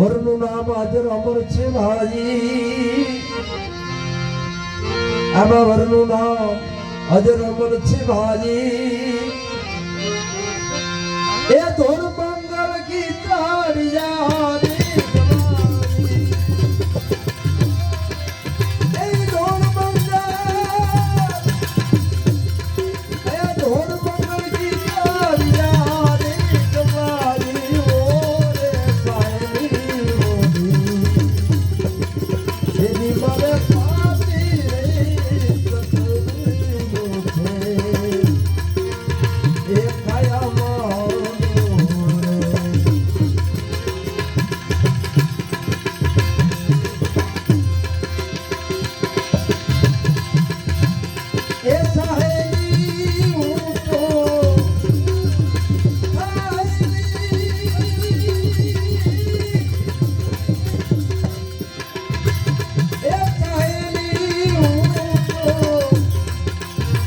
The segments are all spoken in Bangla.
করুন নাম আজর অমর ছে ভাজি আমার নাম আজর অমর ছে ভাজি এ ধর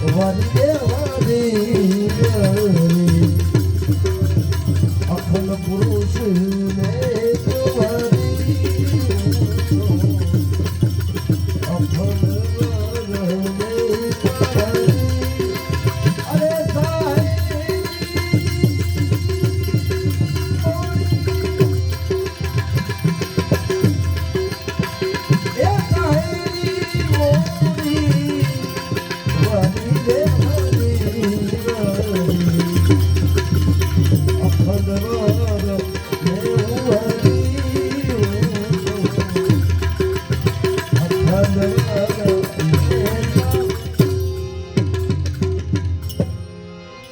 વંદેવાની અખલ પુરુષને